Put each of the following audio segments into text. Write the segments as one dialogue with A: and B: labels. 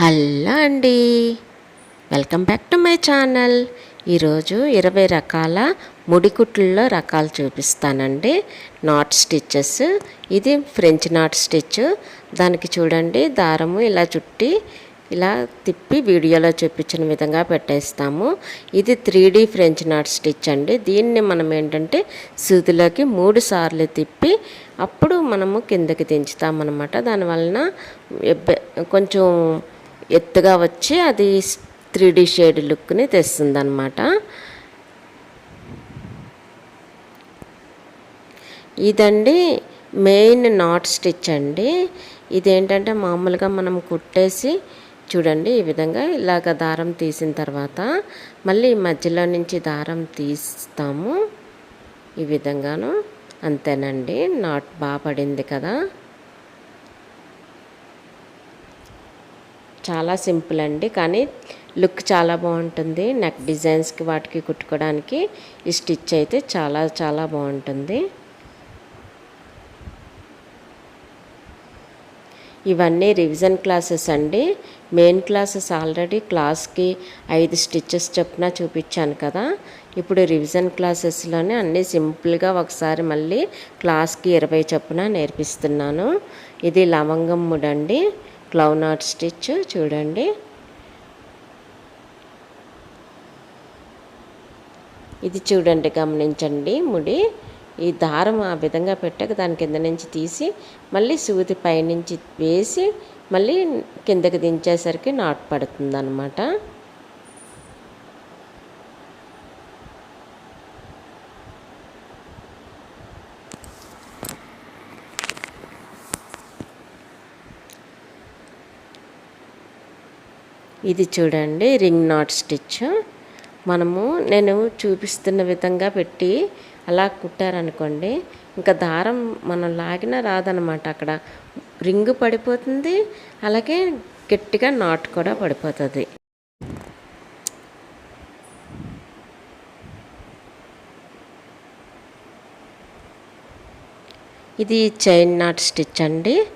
A: Hello అండి. Welcome back to my channel. ఈరోజు ఇరవై రకాల ముడికుట్లలో రకాలు చూపిస్తానండి. Knot stitches. ఇది ఫ్రెంచ్ నాట్ స్టిచ్. దానికి చూడండి దారము ఇలా చుట్టి ఇలా తిప్పి వీడియోలో చూపించిన విధంగా పెట్టేస్తాము. ఇది three D French knot stitch అండి. దీన్ని మనం ఏంటంటే సూదిలోకి మూడు సార్లు తిప్పి అప్పుడు మనము కిందకి దించుతామన్నమాట. దానివలన కొంచెం ఎత్తుగా వచ్చి అది త్రీ డి షేడ్ లుక్ని తెస్తుంది అనమాట ఇదండి మెయిన్ నాట్ స్టిచ్ అండి. ఇదేంటంటే మామూలుగా మనం కుట్టేసి చూడండి ఈ విధంగా ఇలాగ దారం తీసిన తర్వాత మళ్ళీ మధ్యలో నుంచి దారం తీస్తాము. ఈ విధంగాను అంతేనండి. నాట్ బాగా పడింది కదా. చాలా సింపుల్ అండి. కానీ లుక్ చాలా బాగుంటుంది. నెక్ డిజైన్స్కి వాటికి కుట్టుకోవడానికి ఈ స్టిచ్ అయితే చాలా చాలా బాగుంటుంది. ఇవన్నీ రివిజన్ క్లాసెస్ అండి. మెయిన్ క్లాసెస్ ఆల్రెడీ క్లాస్కి ఐదు స్టిచ్చెస్ చొప్పున చూపించాను కదా. ఇప్పుడు రివిజన్ క్లాసెస్లోనే అన్నీ సింపుల్గా ఒకసారి మళ్ళీ క్లాస్కి ఇరవై చొప్పున నేర్పిస్తున్నాను. ఇది లవంగం ముడండి. క్లౌన్ ఆర్ట్ స్టిచ్ చూడండి. ఇది చూడండి గమనించండి ముడి. ఈ దారం ఆ విధంగా పెట్టక దాని కింద నుంచి తీసి మళ్ళీ సూది పైనుంచి వేసి మళ్ళీ కిందకి దించేసరికి నాటు పడుతుంది ఇది చూడండి రింగ్ నాట్ స్టిచ్. మనము నేను చూపిస్తున్న విధంగా పెట్టి అలా కుట్టారనుకోండి ఇంకా దారం మనం లాగినా రాదనమాట అక్కడ. రింగు పడిపోతుంది అలాగే గట్టిగా నాట్ కూడా పడిపోతుంది. ఇది చైన్ నాట్ స్టిచ్ అండి.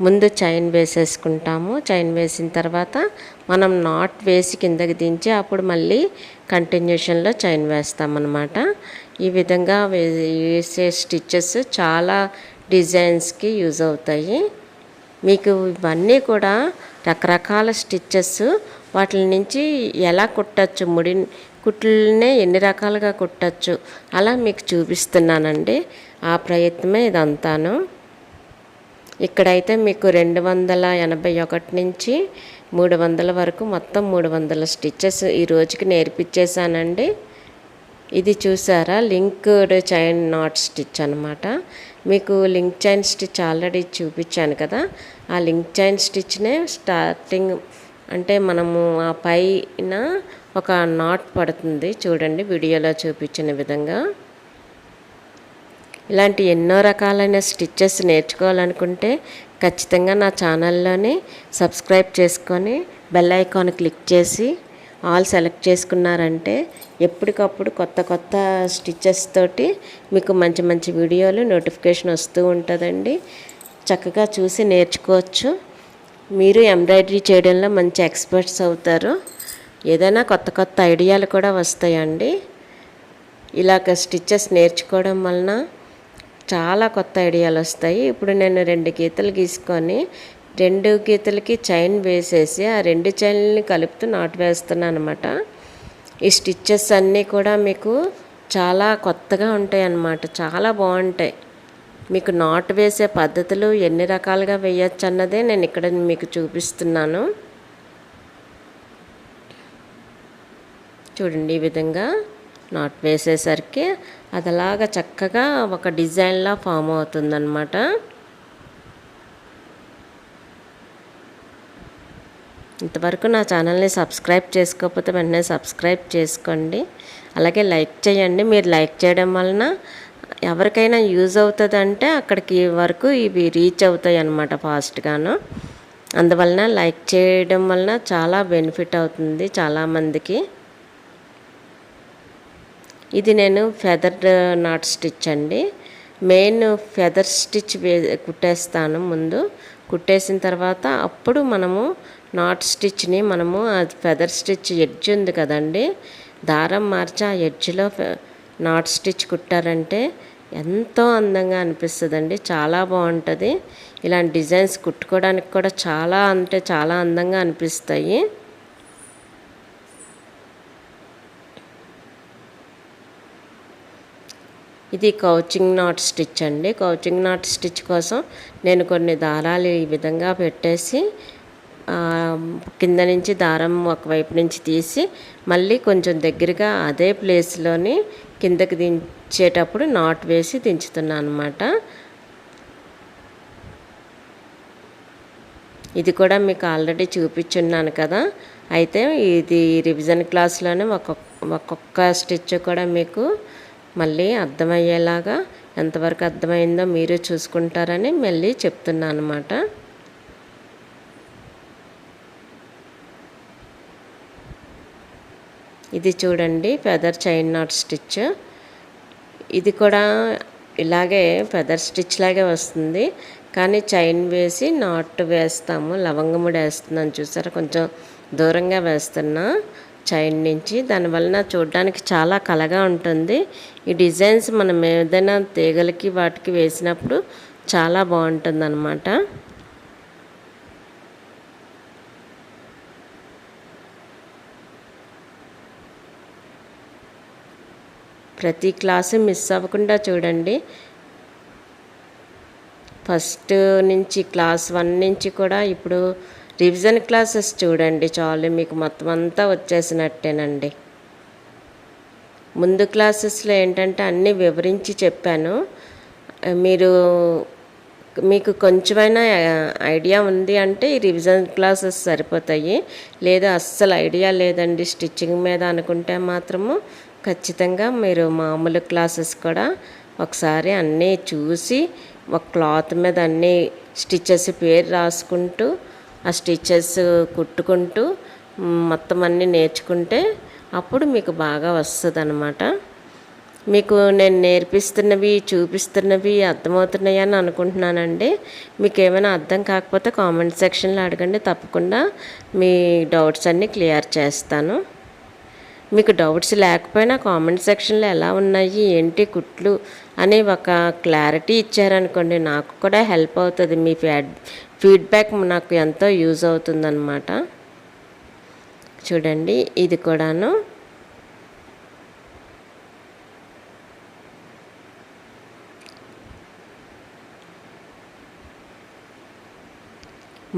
A: ముందు చైన్ వేసేసుకుంటాము. చైన్ వేసిన తర్వాత మనం నాట్ వేసి కిందకి దించి అప్పుడు మళ్ళీ కంటిన్యూషన్లో చైన్ వేస్తామన్నమాట. ఈ విధంగా వేసే స్టిచ్చెస్ చాలా డిజైన్స్కి యూజ్ అవుతాయి. మీకు ఇవన్నీ కూడా రకరకాల స్టిచ్చెస్ వాటి నుంచి ఎలా కుట్టచ్చు ముడి కుట్లనే ఎన్ని రకాలుగా కుట్టచ్చు అలా మీకు చూపిస్తున్నానండి. ఆ ప్రయత్నమే ఇదంతాను. ఇక్కడైతే మీకు రెండు వందల ఎనభై ఒకటి నుంచి మూడు వందల వరకు మొత్తం మూడు వందల స్టిచ్చెస్ ఈ రోజుకి నేర్పించేశానండి ఇది చూసారా? లింక్డ్ చైన్ నాట్ స్టిచ్ అనమాట మీకు లింక్ చైన్ స్టిచ్ ఆల్రెడీ చూపించాను కదా. ఆ లింక్ చైన్ స్టిచ్నే స్టార్టింగ్ అంటే మనము ఆ పైన ఒక నాట్ పడుతుంది. చూడండి వీడియోలో చూపించిన విధంగా. ఇలాంటి ఎన్నో రకాలైన స్టిచ్చెస్ నేర్చుకోవాలనుకుంటే ఖచ్చితంగా నా ఛానల్లోని సబ్స్క్రైబ్ చేసుకొని బెల్ ఐకాన్ క్లిక్ చేసి ఆల్ సెలెక్ట్ చేసుకున్నారంటే ఎప్పటికప్పుడు కొత్త కొత్త స్టిచ్చెస్ తోటి మీకు మంచి మంచి వీడియోలు నోటిఫికేషన్ వస్తూ ఉంటుందండి. చక్కగా చూసి నేర్చుకోవచ్చు. మీరు ఎంబ్రాయిడరీ చేయడంలో మంచి ఎక్స్పర్ట్స్ అవుతారు. ఏదైనా కొత్త కొత్త ఐడియాలు కూడా వస్తాయండి. ఇలాగ స్టిచ్చెస్ నేర్చుకోవడం వలన చాలా కొత్త ఐడియాలు వస్తాయి. ఇప్పుడు నేను రెండు గీతలు గీసుకొని రెండు గీతలకి చైన్ వేసేసి ఆ రెండు చైన్లని కలుపుతూ నాటు వేస్తున్నాను అనమాట. ఈ స్టిచ్చెస్ అన్నీ కూడా మీకు చాలా కొత్తగా ఉంటాయి అన్నమాట. చాలా బాగుంటాయి. మీకు నాటు వేసే పద్ధతులు ఎన్ని రకాలుగా వేయచ్చు అన్నదే నేను ఇక్కడ మీకు చూపిస్తున్నాను. చూడండి ఈ విధంగా. నాట్ వేసేసరికి అదలాగా చక్కగా ఒక డిజైన్లా ఫామ్ అవుతుందన్నమాట. ఇంతవరకు నా ఛానల్ని సబ్స్క్రైబ్ చేసుకోకపోతే వెంటనే సబ్స్క్రైబ్ చేసుకోండి. అలాగే లైక్ చేయండి. మీరు లైక్ చేయడం వలన ఎవరికైనా యూజ్ అవుతుందంటే అక్కడికి వరకు ఇవి రీచ్ అవుతాయి అన్నమాట ఫాస్ట్గాను. అందువలన లైక్ చేయడం వలన చాలా బెనిఫిట్ అవుతుంది చాలామందికి. ఇది నేను ఫెదర్ నాట్ స్టిచ్ అండి. మెయిన్ ఫెదర్ స్టిచ్ కుట్టేస్తాను ముందు. కుట్టేసిన తర్వాత అప్పుడు మనము నాట్ స్టిచ్ని మనము ఫెదర్ స్టిచ్ ఎడ్జ్ ఉంది కదండి. దారం మార్చి ఆ ఎడ్జ్లో నాట్ స్టిచ్ కుట్టారంటే ఎంతో అందంగా అనిపిస్తుందండి. చాలా బాగుంటుంది. ఇలాంటి డిజైన్స్ కుట్టుకోవడానికి కూడా చాలా అంటే చాలా అందంగా అనిపిస్తాయి. ఇది కౌచింగ్ నాట్ స్టిచ్ అండి. కౌచింగ్ నాట్ స్టిచ్ కోసం నేను కొన్ని దారాలు ఈ విధంగా పెట్టేసి కింద నుంచి దారం ఒకవైపు నుంచి తీసి మళ్ళీ కొంచెం దగ్గరగా అదే ప్లేస్లోని కిందకి దించేటప్పుడు నాట్ వేసి దించుతున్నాను అనమాట ఇది కూడా మీకు ఆల్రెడీ చూపించున్నాను కదా. అయితే ఇది రివిజన్ క్లాస్లోనే ఒక్కొక్క ఒక్కొక్క స్టిచ్ కూడా మీకు మళ్ళీ అర్థమయ్యేలాగా ఎంతవరకు అర్థమైందో మీరు చూసుకుంటారని మళ్ళీ చెప్తున్నాను అనమాట ఇది చూడండి ఫెదర్ చైన్ నాట్ స్టిచ్ ఇది కూడా ఇలాగే ఫెదర్ స్టిచ్ లాగే వస్తుంది. కానీ చైన్ వేసి నాట్ వేస్తాము లవంగముడు వేస్తున్నాను చూసారా? కొంచెం దూరంగా వేస్తున్నా. చైన్ నుంచి. దానివలన చూడడానికి చాలా కలగా ఉంటుంది. ఈ డిజైన్స్ మనం ఏదైనా తీగలకి వాటికి వేసినప్పుడు చాలా బాగుంటుంది అన్నమాట ప్రతి క్లాసు మిస్ అవ్వకుండా చూడండి. ఫస్ట్ నుంచి క్లాస్ వన్ నుంచి కూడా ఇప్పుడు రివిజన్ క్లాసెస్ చూడండి చాలు మీకు మొత్తం అంతా వచ్చేసినట్టేనండి. ముందు క్లాసెస్లో ఏంటంటే అన్నీ వివరించి చెప్పాను. మీరు మీకు కొంచెమైనా ఐడియా ఉంది అంటే ఈ రివిజన్ క్లాసెస్ సరిపోతాయి. లేదా అస్సలు ఐడియా లేదండి స్టిచ్చింగ్ మీద అనుకుంటే మాత్రము. ఖచ్చితంగా మీరు మామూలు క్లాసెస్ కూడా ఒకసారి అన్నీ చూసి ఒక క్లాత్ మీద అన్నీ స్టిచ్చెస్ పేరు రాసుకుంటూ ఆ స్టిచెస్ కుట్టుకుంటూ మొత్తం అన్నీ నేర్చుకుంటే అప్పుడు మీకు బాగా వస్తుంది అనమాట మీకు నేను నేర్పిస్తున్నవి చూపిస్తున్నవి అర్థమవుతున్నాయి అని అనుకుంటున్నానండి. మీకు ఏమైనా అర్థం కాకపోతే కామెంట్ సెక్షన్లో అడగండి. తప్పకుండా మీ డౌట్స్ అన్నీ క్లియర్ చేస్తాను. మీకు డౌట్స్ లేకపోయినా కామెంట్ సెక్షన్లో ఎలా ఉన్నాయి ఏంటి కుట్లు అని ఒక క్లారిటీ ఇచ్చారనుకోండి నాకు కూడా హెల్ప్ అవుతుంది. మీ ఫీడ్ ఫీడ్బ్యాక్ నాకు ఎంతో యూజ్ అవుతుందన్నమాట. చూడండి ఇది కూడాను.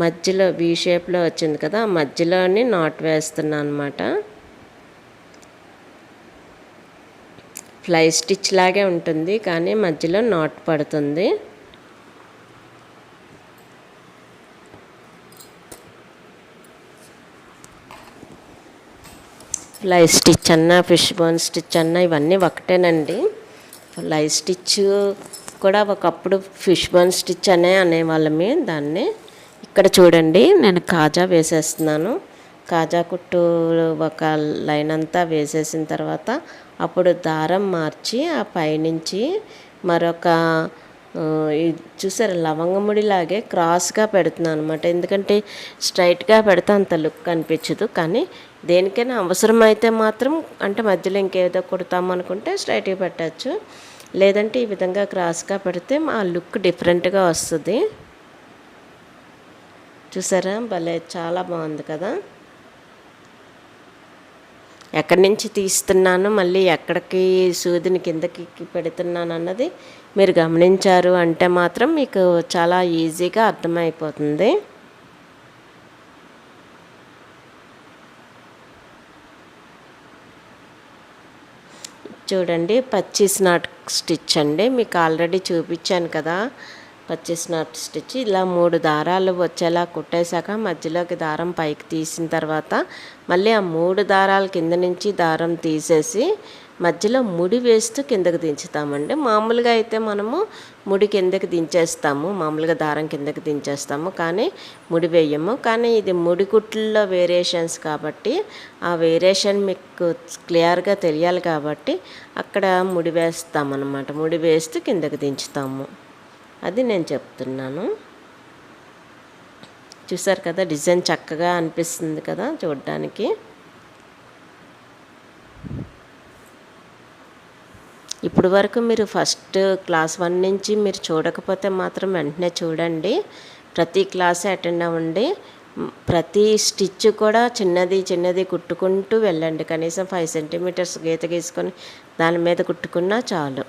A: మధ్యలో వీ షేప్లో వచ్చింది కదా ఆ మధ్యలోని నాట్ వేస్తున్నాను అనమాట ఫ్లై స్టిచ్ లాగే ఉంటుంది కానీ మధ్యలో నాట్ పడుతుంది. ఫ్లై స్టిచ్ అన్న ఫిష్ బోన్ స్టిచ్ అన్న ఇవన్నీ ఒకటేనండి. ఫ్లై స్టిచ్ కూడా ఒకప్పుడు ఫిష్ బోన్ స్టిచ్ అనే అనేవాళ్ళమే. దాన్ని ఇక్కడ చూడండి నేను కాజా వేసేస్తున్నాను. కాజా కుట్టు ఒక లైన్ అంతా వేసేసిన తర్వాత అప్పుడు దారం మార్చి ఆ పైనుంచి మరొక ఇది చూసారు లవంగముడిలాగే క్రాస్గా పెడుతున్నాను అనమాట ఎందుకంటే స్ట్రైట్గా పెడితే అంత లుక్ అనిపించదు. కానీ దేనికైనా అవసరమైతే మాత్రం అంటే మధ్యలో ఇంకేదో కుడతాం అనుకుంటే స్ట్రైట్గా పెట్టచ్చు. లేదంటే ఈ విధంగా క్రాస్గా పెడితే మా లుక్ డిఫరెంట్గా వస్తుంది. చూసారా? భలే చాలా బాగుంది కదా? ఎక్కడి నుంచి తీస్తున్నాను మళ్ళీ ఎక్కడికి సూదిని కిందకి పెడుతున్నాను అన్నది మీరు గమనించారు అంటే మాత్రం మీకు చాలా ఈజీగా అర్థమైపోతుంది. చూడండి పచ్చిస్ నాట్ స్టిచ్ అండి. మీకు ఆల్రెడీ చూపించాను కదా పచ్చిస్ నాట్ స్టిచ్. ఇలా మూడు దారాలు వచ్చేలా కుట్టేశాక మధ్యలోకి దారం పైకి తీసిన తర్వాత మళ్ళీ ఆ మూడు దారాల కింద నుంచి దారం తీసేసి మధ్యలో ముడి వేస్తూ కిందకు దించుతామండి. మామూలుగా అయితే మనము ముడి కిందకి దించేస్తాము. మామూలుగా దారం కిందకి దించేస్తాము. కానీ ముడి వేయము. కానీ ఇది ముడి కుట్లలో వేరియేషన్స్ కాబట్టి ఆ వేరియేషన్ మీకు క్లియర్గా తెలియాలి కాబట్టి అక్కడ ముడి వేస్తామన్నమాట. ముడి వేస్తూ కిందకి దించుతాము. అది నేను చెప్తున్నాను. చూసారు కదా డిజైన్ చక్కగా అనిపిస్తుంది కదా చూడడానికి. ఇప్పుడు వరకు మీరు ఫస్ట్ క్లాస్ వన్ నుంచి మీరు చూడకపోతే మాత్రం వెంటనే చూడండి. ప్రతి క్లాస్ అటెండ్ అవ్వండి. ప్రతి స్టిచ్ కూడా చిన్నది చిన్నది కుట్టుకుంటూ వెళ్ళండి. కనీసం ఫైవ్ సెంటీమీటర్స్ గీత గీసుకొని దాని మీద కుట్టుకున్నా చాలు.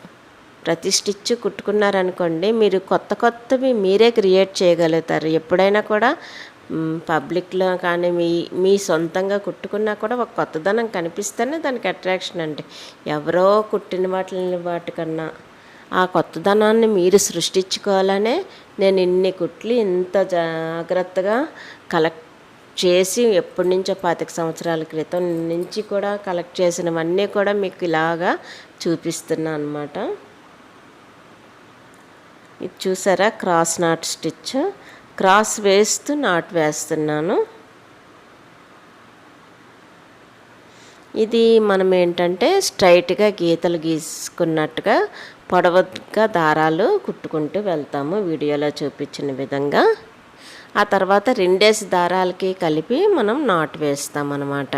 A: ప్రతి స్టిచ్ కుట్టుకున్నారనుకోండి మీరు కొత్త కొత్తవి మీరే క్రియేట్ చేయగలుగుతారు. ఎప్పుడైనా కూడా పబ్లిక్లో కానీ మీ మీ సొంతంగా కుట్టుకున్నా కూడా ఒక కొత్తదనం కనిపిస్తేనే దానికి అట్రాక్షన్ అండి. ఎవరో కుట్టిన వాటిని వాటికన్నా ఆ కొత్తదనాన్ని మీరు సృష్టించుకోవాలనే నేను ఇన్ని కుట్లు ఇంత జాగ్రత్తగా కలెక్ట్ చేసి ఎప్పటి నుంచో పాతిక సంవత్సరాల క్రితం నుంచి కూడా కలెక్ట్ చేసినవన్నీ కూడా మీకు ఇలాగా చూపిస్తున్నా అనమాట ఇది చూసారా? Cross knot stitch. క్రాస్ వేస్తూ నాట్ వేస్తున్నాను. ఇది మనం ఏంటంటే స్ట్రైట్గా గీతలు గీసుకున్నట్టుగా పొడవుగా దారాలు కుట్టుకుంటూ వెళ్తాము వీడియోలో చూపించిన విధంగా. ఆ తర్వాత రెండేసి దారాలకి కలిపి మనం నాట్ వేస్తామన్నమాట.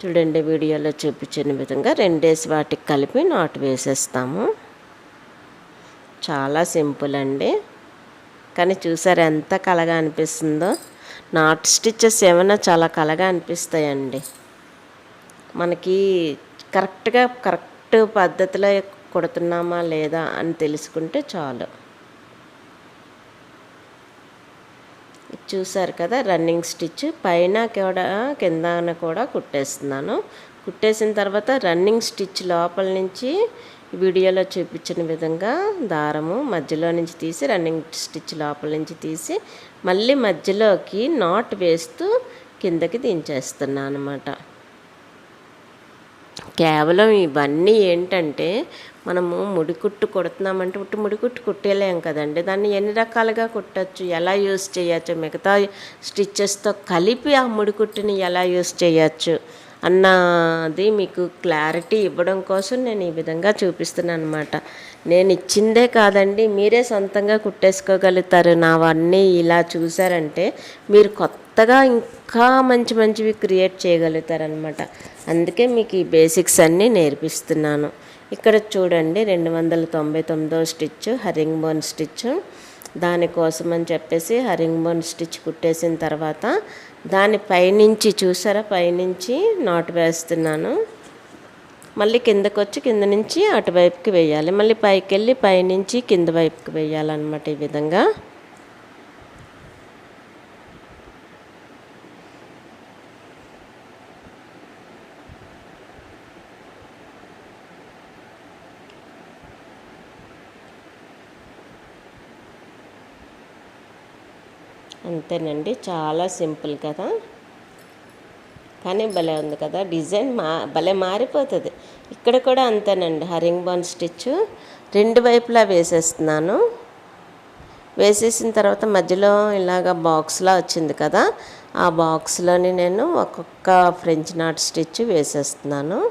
A: చూడండి వీడియోలో చూపించిన విధంగా రెండేసి వాటికి కలిపి నాట్ వేసేస్తాము. చాలా సింపుల్ అండి. కానీ చూసారు ఎంత కలగా అనిపిస్తుందో? నాట్ స్టిచ్చెస్ ఏమైనా చాలా కలగా అనిపిస్తాయండి. మనకి కరెక్ట్గా కరెక్ట్ పద్ధతిలో కుడుతున్నామా లేదా అని తెలుసుకుంటే చాలు. చూసారు కదా రన్నింగ్ స్టిచ్. పైన కూడా కిందన కూడా కుట్టేస్తున్నాను. కుట్టేసిన తర్వాత రన్నింగ్ స్టిచ్ లోపల నుంచి వీడియోలో చూపించిన విధంగా దారము మధ్యలో నుంచి తీసి రన్నింగ్ స్టిచ్ లోపల నుంచి తీసి మళ్ళీ మధ్యలోకి నాట్ వేస్తూ కిందకి దించేస్తున్నాను అనమాట కేవలం ఇవన్నీ ఏంటంటే మనము ముడికుట్టు కుడుతున్నామంటే ఉట్టు ముడికుట్టు కుట్టేలేం కదండి. దాన్ని ఎన్ని రకాలుగా కుట్టచ్చు ఎలా యూస్ చేయొచ్చు మిగతా స్టిచ్చెస్తో కలిపి ఆ ముడికుట్టుని ఎలా యూస్ చేయొచ్చు? అన్నది మీకు క్లారిటీ ఇవ్వడం కోసం నేను ఈ విధంగా చూపిస్తున్నాను అనమాట నేను ఇచ్చిందే కాదండి మీరే సొంతంగా కుట్టేసుకోగలుగుతారు. నావన్నీ ఇలా చూసారంటే మీరు కొత్తగా ఇంకా మంచి మంచివి క్రియేట్ చేయగలుగుతారనమాట అందుకే మీకు ఈ బేసిక్స్ అన్నీ నేర్పిస్తున్నాను. ఇక్కడ చూడండి రెండు వందల తొంభై తొమ్మిదో స్టిచ్ హరింగ్ బోన్ స్టిచ్ దానికోసం అని చెప్పేసి హరింగ్ బోన్ స్టిచ్ కుట్టేసిన తర్వాత దాని పైనుంచి చూసారా? పైనుంచి నాటు వేస్తున్నాను. మళ్ళీ కిందకు వచ్చి కింద నుంచి అటువైపుకి వేయాలి. మళ్ళీ పైకి వెళ్ళి పైనుంచి కింద వైపుకి వేయాలన్నమాట ఈ విధంగా. అంతేనండి. చాలా సింపుల్ కదా. కానీ భలే ఉంది కదా. డిజైన్ మా భలే మారిపోతుంది. ఇక్కడ కూడా అంతేనండి. హరింగ్ బోన్ స్టిచ్ రెండు వైపులా వేసేస్తున్నాను. వేసేసిన తర్వాత మధ్యలో ఇలాగ బాక్స్లా వచ్చింది కదా. ఆ బాక్స్లోని నేను ఒక్కొక్క ఫ్రెంచ్ నాట్ స్టిచ్ వేసేస్తున్నాను.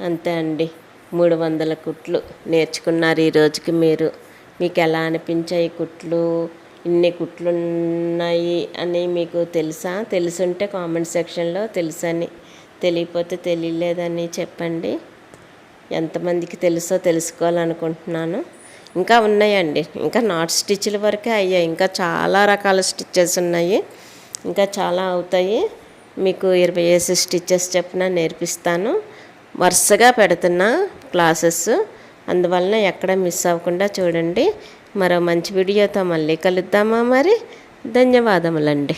A: అంతే అండి. మూడు వందల కుట్లు నేర్చుకున్నారు ఈ రోజుకి మీరు. మీకు ఎలా అనిపించాయి కుట్లు? ఇన్ని కుట్లు ఉన్నాయి అని మీకు తెలుసా? తెలుసుంటే కామెంట్ సెక్షన్లో తెలుసని తెలియకపోతే తెలియలేదని చెప్పండి. ఎంతమందికి తెలుసో తెలుసుకోవాలనుకుంటున్నాను. ఇంకా ఉన్నాయండి. ఇంకా నాట్ స్టిచ్ల వరకే అయ్యాయి. ఇంకా చాలా రకాల స్టిచ్చెస్ ఉన్నాయి. ఇంకా చాలా అవుతాయి. మీకు ఇరవై వేసి స్టిచ్చెస్ చెప్పిన నేర్పిస్తాను. వరుసగా పెడుతున్నా క్లాసెస్. అందువలన ఎక్కడ మిస్ అవ్వకుండా చూడండి. మరో మంచి వీడియోతో మళ్ళీ కలుద్దామా మరి? ధన్యవాదములండి.